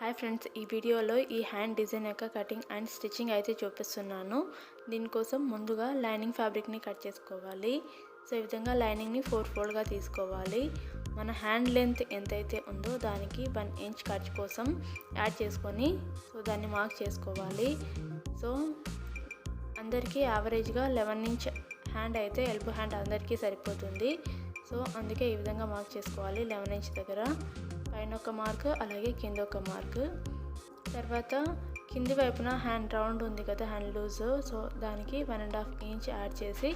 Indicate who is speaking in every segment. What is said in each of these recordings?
Speaker 1: Hi friends ఈ వీడియోలో ఈ హ్యాండ్ డిజైన్ యొక్క కటింగ్ అండ్ స్టిచ్చింగ్ అయితే చూపిస్తున్నాను. దీనికోసం ముందుగా లైనింగ్ ఫ్యాబ్రిక్ని కట్ చేసుకోవాలి. సో ఈ విధంగా లైనింగ్ని ఫోర్ ఫోల్డ్గా తీసుకోవాలి. మన హ్యాండ్ లెంత్ ఎంతైతే ఉందో దానికి వన్ ఇంచ్ కట్ కోసం యాడ్ చేసుకొని సో దాన్ని మార్క్ చేసుకోవాలి. సో అందరికీ యావరేజ్గా లెవెన్ ఇంచ్ హ్యాండ్ అయితే ఎల్బో హ్యాండ్ అందరికీ సరిపోతుంది. సో అందుకే ఈ విధంగా మార్క్ చేసుకోవాలి లెవెన్ ఇంచ్ దగ్గర. పైన ఒక మార్క్ అలాగే కింద ఒక మార్క్. తర్వాత కింది వైపున హ్యాండ్ రౌండ్ ఉంది కదా హ్యాండ్ లూజ్. సో దానికి one and half inch add చేసి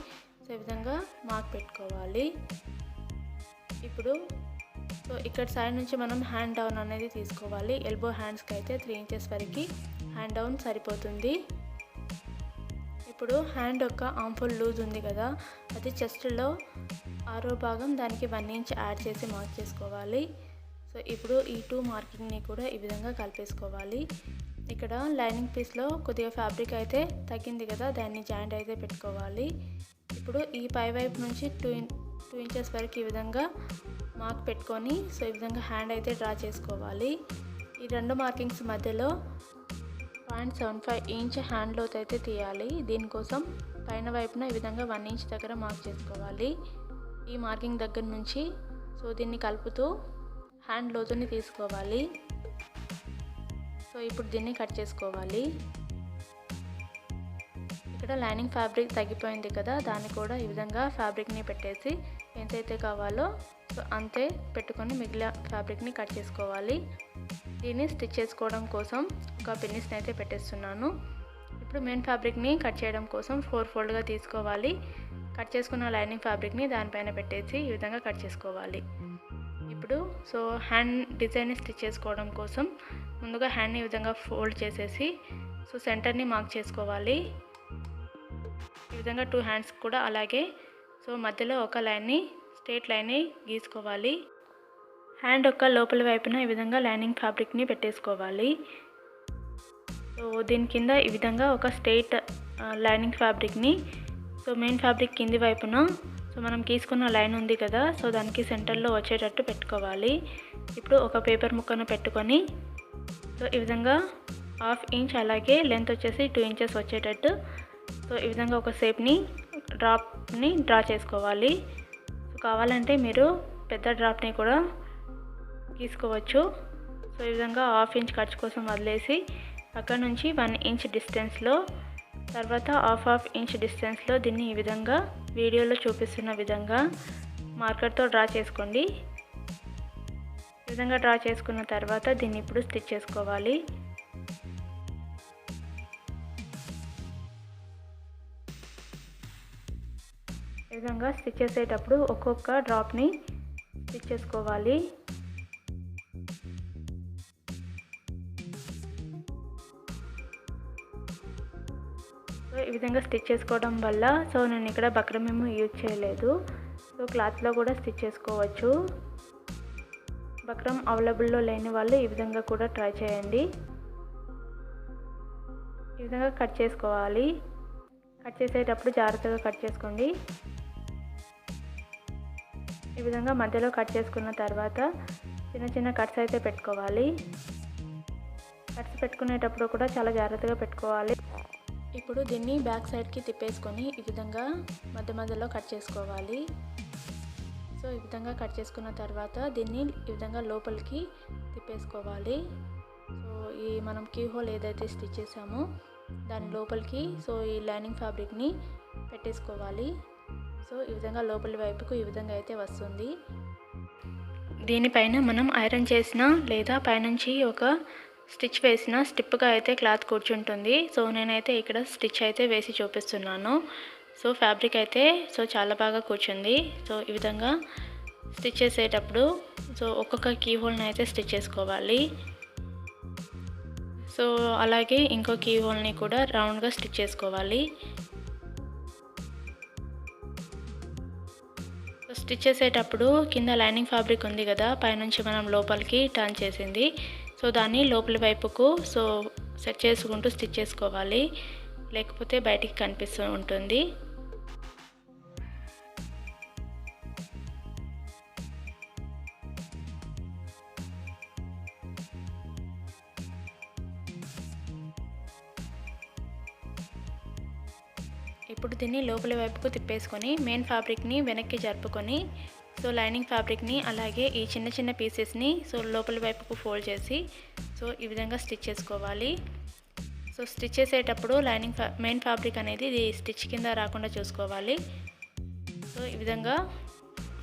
Speaker 1: సో విధంగా మార్క్ పెట్టుకోవాలి. ఇప్పుడు సో ఇక్కడ సైడ్ నుంచి మనం హ్యాండ్ డౌన్ అనేది తీసుకోవాలి. ఎల్బో హ్యాండ్స్కి అయితే త్రీ ఇంచెస్ వరకు హ్యాండ్ డౌన్ సరిపోతుంది. ఇప్పుడు హ్యాండ్ యొక్క ఆంఫుల్ లూజ్ ఉంది కదా అది చెస్ట్లో ఆరో భాగం దానికి వన్ ఇంచ్ యాడ్ చేసి మార్క్ చేసుకోవాలి. సో ఇప్పుడు ఈ టూ మార్కింగ్ని కూడా ఈ విధంగా కలిపేసుకోవాలి. ఇక్కడ లైనింగ్ పీస్లో కొద్దిగా ఫ్యాబ్రిక్ అయితే తగ్గింది కదా దాన్ని జాయింట్ అయితే పెట్టుకోవాలి. ఇప్పుడు ఈ పై వైపు నుంచి టూ ఇన్ టూ ఇంచెస్ వరకు ఈ విధంగా మార్క్ పెట్టుకొని సో ఈ విధంగా హ్యాండ్ అయితే డ్రా చేసుకోవాలి. ఈ రెండు మార్కింగ్స్ మధ్యలో point seven five inch hand లోత్ అయితే తీయాలి. దీనికోసం పైన వైపున ఈ విధంగా వన్ ఇంచ్ దగ్గర మార్క్ చేసుకోవాలి. ఈ మార్కింగ్ దగ్గర నుంచి సో దీన్ని కలుపుతూ హ్యాండ్ లోతుని తీసుకోవాలి. సో ఇప్పుడు దీన్ని కట్ చేసుకోవాలి. ఇక్కడ లైనింగ్ ఫ్యాబ్రిక్ తగ్గిపోయింది కదా దాన్ని కూడా ఈ విధంగా ఫ్యాబ్రిక్ని పెట్టేసి ఎంతైతే కావాలో సో అంతే పెట్టుకొని మిగిలిన ఫ్యాబ్రిక్ని కట్ చేసుకోవాలి. దీన్ని స్టిచ్ చేసుకోవడం కోసం ఒక పిన్నిస్ని అయితే పెట్టేస్తున్నాను. ఇప్పుడు మెయిన్ ఫ్యాబ్రిక్ని కట్ చేయడం కోసం ఫోర్ ఫోల్డ్గా తీసుకోవాలి. కట్ చేసుకున్న లైనింగ్ ఫ్యాబ్రిక్ని దానిపైన పెట్టేసి ఈ విధంగా కట్ చేసుకోవాలి. ఇప్పుడు సో హ్యాండ్ డిజైన్ స్టిచ్ చేసుకోవడం కోసం ముందుగా హ్యాండ్ని ఈ విధంగా ఫోల్డ్ చేసేసి సో సెంటర్ని మార్క్ చేసుకోవాలి. ఈ విధంగా టూ హ్యాండ్స్ కూడా అలాగే సో మధ్యలో ఒక లైన్ని స్ట్రేట్ లైన్ని గీసుకోవాలి. హ్యాండ్ యొక్క లోపల వైపున ఈ విధంగా లైనింగ్ ఫ్యాబ్రిక్ని పెట్టేసుకోవాలి. సో దీని కింద ఈ విధంగా ఒక స్ట్రేట్ లైనింగ్ ఫ్యాబ్రిక్ని సో మెయిన్ ఫ్యాబ్రిక్ కింది వైపున సో మనం గీసుకున్న లైన్ ఉంది కదా సో దానికి సెంటర్లో వచ్చేటట్టు పెట్టుకోవాలి. ఇప్పుడు ఒక పేపర్ ముక్కను పెట్టుకొని సో ఈ విధంగా హాఫ్ ఇంచ్ అలాగే లెంత్ వచ్చేసి టూ ఇంచెస్ వచ్చేటట్టు సో ఈ విధంగా ఒక షేప్ని డ్రాప్ని డ్రా చేసుకోవాలి. సో కావాలంటే మీరు పెద్ద డ్రాప్ని కూడా తీసుకోవచ్చు సో ఈ విధంగా హాఫ్ ఇంచ్ ఖర్చు కోసం వదిలేసి అక్కడ నుంచి వన్ ఇంచ్ డిస్టెన్స్లో తర్వాత హాఫ్ హాఫ్ ఇంచ్ డిస్టెన్స్లో దీన్ని ఈ విధంగా వీడియోలో చూపిస్తున్న విధంగా మార్కర్తో డ్రా చేసుకోండి. ఈ విధంగా డ్రా చేసుకున్న తర్వాత దీన్ని ఇప్పుడు స్టిచ్ చేసుకోవాలి. ఈ విధంగా స్టిచ్ చేసేటప్పుడు ఒక్కొక్క డ్రాప్ని స్టిచ్ చేసుకోవాలి. సో ఈ విధంగా స్టిచ్ చేసుకోవడం వల్ల సో నేను ఇక్కడ బక్రమేమో యూజ్ చేయలేదు. సో క్లాత్లో కూడా స్టిచ్ చేసుకోవచ్చు. బక్రం అవైలబుల్లో లేని వాళ్ళు ఈ విధంగా కూడా ట్రై చేయండి. ఈ విధంగా కట్ చేసుకోవాలి. కట్ చేసేటప్పుడు జాగ్రత్తగా కట్ చేసుకోండి. ఈ విధంగా మధ్యలో కట్ చేసుకున్న తర్వాత చిన్న చిన్న కట్స్ అయితే పెట్టుకోవాలి. కట్స్ పెట్టుకునేటప్పుడు కూడా చాలా జాగ్రత్తగా పెట్టుకోవాలి. ఇప్పుడు దీన్ని బ్యాక్ సైడ్కి తిప్పేసుకొని ఈ విధంగా మధ్య మధ్యలో కట్ చేసుకోవాలి. సో ఈ విధంగా కట్ చేసుకున్న తర్వాత దీన్ని ఈ విధంగా లోపలికి తిప్పేసుకోవాలి. సో ఈ మనం కీ హోల్ ఏదైతే స్టిచ్ చేసామో దాని లోపలికి సో ఈ లైనింగ్ ఫ్యాబ్రిక్ని పెట్టేసుకోవాలి. సో ఈ విధంగా లోపలి వైపుకు ఈ విధంగా అయితే వస్తుంది. దీనిపైన మనం ఐరన్ చేసిన లేదా పైనుంచి ఒక స్టిచ్ వేసిన స్టిప్గా అయితే క్లాత్ కూర్చుంటుంది. సో నేనైతే ఇక్కడ స్టిచ్ అయితే వేసి చూపిస్తున్నాను. సో ఫ్యాబ్రిక్ అయితే సో చాలా బాగా కూర్చుంది. సో ఈ విధంగా స్టిచ్ చేసేటప్పుడు సో ఒక్కొక్క కీ హోల్ని అయితే స్టిచ్ చేసుకోవాలి. సో అలాగే ఇంకో కీ హోల్ని కూడా రౌండ్గా స్టిచ్ చేసుకోవాలి. స్టిచ్ చేసేటప్పుడు కింద లైనింగ్ ఫ్యాబ్రిక్ ఉంది కదా పైనుంచి మనం లోపలికి టర్న్ చేసింది. సో దాన్ని లోపల వైపుకు సో సెట్ చేసుకుంటూ స్టిచ్ చేసుకోవాలి. లేకపోతే బయటికి కనిపిస్తూ ఉంటుంది. ఇప్పుడు దీన్ని లోపల వైపుకు తిప్పేసుకొని మెయిన్ ఫ్యాబ్రిక్ని వెనక్కి జరుపుకొని సో లైనింగ్ ఫ్యాబ్రిక్ని అలాగే ఈ చిన్న చిన్న పీసెస్ని సో లోపలి వైపుకు ఫోల్డ్ చేసి సో ఈ విధంగా స్టిచ్ చేసుకోవాలి. సో స్టిచ్ చేసేటప్పుడు లైనింగ్ ఫ్యా మెయిన్ ఫ్యాబ్రిక్ అనేది ఇది స్టిచ్ కింద రాకుండా చూసుకోవాలి. సో ఈ విధంగా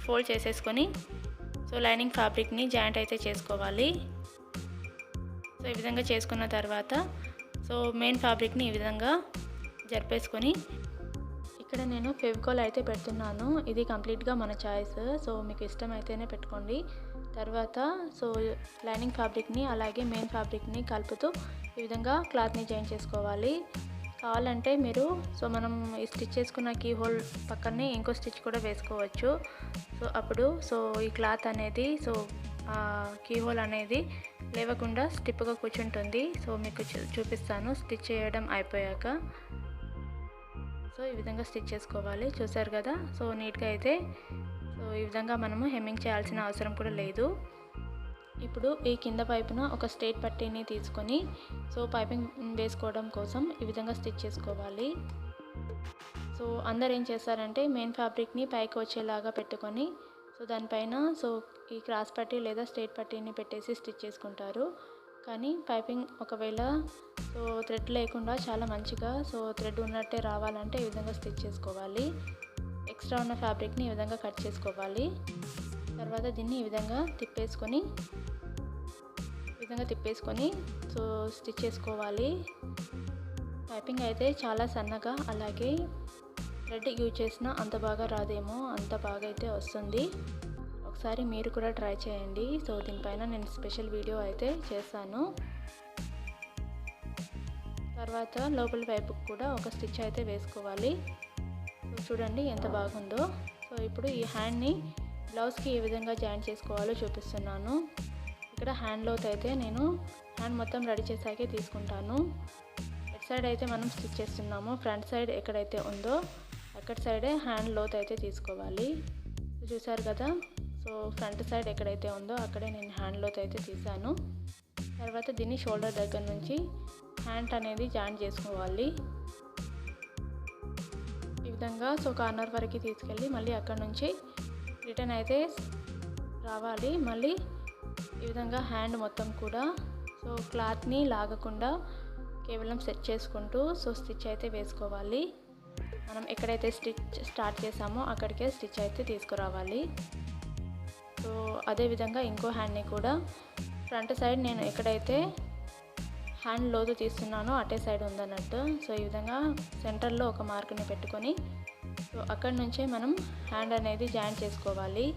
Speaker 1: ఫోల్డ్ చేసేసుకొని సో లైనింగ్ ఫ్యాబ్రిక్ని జాయింట్ అయితే చేసుకోవాలి. సో ఈ విధంగా చేసుకున్న తర్వాత సో మెయిన్ ఫ్యాబ్రిక్ని ఈ విధంగా జరిపేసుకొని ఇక్కడ నేను ఫెవికాల్ అయితే పెడుతున్నాను. ఇది కంప్లీట్గా మన చాయిస్. సో మీకు ఇష్టం అయితేనే పెట్టుకోండి. తర్వాత సో లైనింగ్ ఫ్యాబ్రిక్ని అలాగే మెయిన్ ఫ్యాబ్రిక్ని కలుపుతూ ఈ విధంగా క్లాత్ని జాయిన్ చేసుకోవాలి. కావాలంటే మీరు సో మనం ఈ స్టిచ్ చేసుకున్న కీ హోల్ పక్కనే ఇంకో స్టిచ్ కూడా వేసుకోవచ్చు. సో అప్పుడు సో ఈ క్లాత్ అనేది సో కీ హోల్ అనేది లేవకుండా స్టిప్గా కూర్చుంటుంది. సో మీకు చూపిస్తాను. స్టిచ్ చేయడం అయిపోయాక. సో ఈ విధంగా స్టిచ్ చేసుకోవాలి. చూసారు కదా? సో నీట్గా అయితే సో ఈ విధంగా మనము హెమ్మింగ్ చేయాల్సిన అవసరం కూడా లేదు. ఇప్పుడు ఈ కింద పైపున ఒక స్ట్రేట్ పట్టీని తీసుకొని సో పైపింగ్ వేసుకోవడం కోసం ఈ విధంగా స్టిచ్ చేసుకోవాలి. సో అందరు ఏం చేస్తారంటే మెయిన్ ఫ్యాబ్రిక్ని పైకి వచ్చేలాగా పెట్టుకొని సో దానిపైన సో ఈ క్రాస్ పట్టీ లేదా స్ట్రేట్ పట్టీని పెట్టేసి స్టిచ్ చేసుకుంటారు. కానీ పైపింగ్ ఒకవేళ సో థ్రెడ్ లేకుండా చాలా మంచిగా సో థ్రెడ్ ఉన్నట్టే రావాలంటే ఈ విధంగా స్టిచ్ చేసుకోవాలి. ఎక్స్ట్రా ఉన్న ఫ్యాబ్రిక్ని ఈ విధంగా కట్ చేసుకోవాలి. తర్వాత దీన్ని ఈ విధంగా తిప్పేసుకొని ఈ విధంగా తిప్పేసుకొని సో స్టిచ్ చేసుకోవాలి. పైపింగ్ అయితే చాలా సన్నగా అలాగే థ్రెడ్ యూజ్ చేసినా అంత బాగా రాదేమో అంత బాగా అయితే వస్తుంది. ఒకసారి మీరు కూడా ట్రై చేయండి. సో దీనిపైన నేను స్పెషల్ వీడియో అయితే చేశాను. తర్వాత లోపల వైపుకి కూడా ఒక స్టిచ్ అయితే వేసుకోవాలి. చూడండి ఎంత బాగుందో. సో ఇప్పుడు ఈ హ్యాండ్ని బ్లౌజ్కి ఏ విధంగా జాయిన్ చేసుకోవాలో చూపిస్తున్నాను. ఇక్కడ హ్యాండ్ లోత్ అయితే నేను హ్యాండ్ మొత్తం రెడీ చేసాకే తీసుకుంటాను. ఎట్ సైడ్ అయితే మనం స్టిచ్ చేస్తున్నాము. ఫ్రంట్ సైడ్ ఎక్కడైతే ఉందో అక్కడ సైడే హ్యాండ్ లోత్ అయితే తీసుకోవాలి. చూసారు కదా? సో ఫ్రంట్ సైడ్ ఎక్కడైతే ఉందో అక్కడే నేను హ్యాండ్లోత్ అయితే తీసాను తర్వాత దీన్ని షోల్డర్ దగ్గర నుంచి హ్యాండ్ అనేది జాయిన్ చేసుకోవాలి. ఈ విధంగా సో కార్నర్ వరకు తీసుకెళ్ళి మళ్ళీ అక్కడ నుంచి రిటర్న్ అయితే రావాలి. మళ్ళీ ఈ విధంగా హ్యాండ్ మొత్తం కూడా సో క్లాత్ని లాగకుండా కేవలం సెట్ చేసుకుంటూ సో స్టిచ్ అయితే వేసుకోవాలి. మనం ఎక్కడైతే స్టిచ్ స్టార్ట్ చేసామో అక్కడికే స్టిచ్ అయితే తీసుకురావాలి. సో అదేవిధంగా ఇంకో హ్యాండ్ని కూడా ఫ్రంట్ సైడ్ నేను ఎక్కడైతే హ్యాండ్ లోతు తీస్తున్నానో అటే సైడ్ ఉందన్నట్టు. సో ఈ విధంగా సెంటర్లో ఒక మార్క్ని పెట్టుకొని సో అక్కడి నుంచే మనం హ్యాండ్ అనేది జాయిన్ చేసుకోవాలి.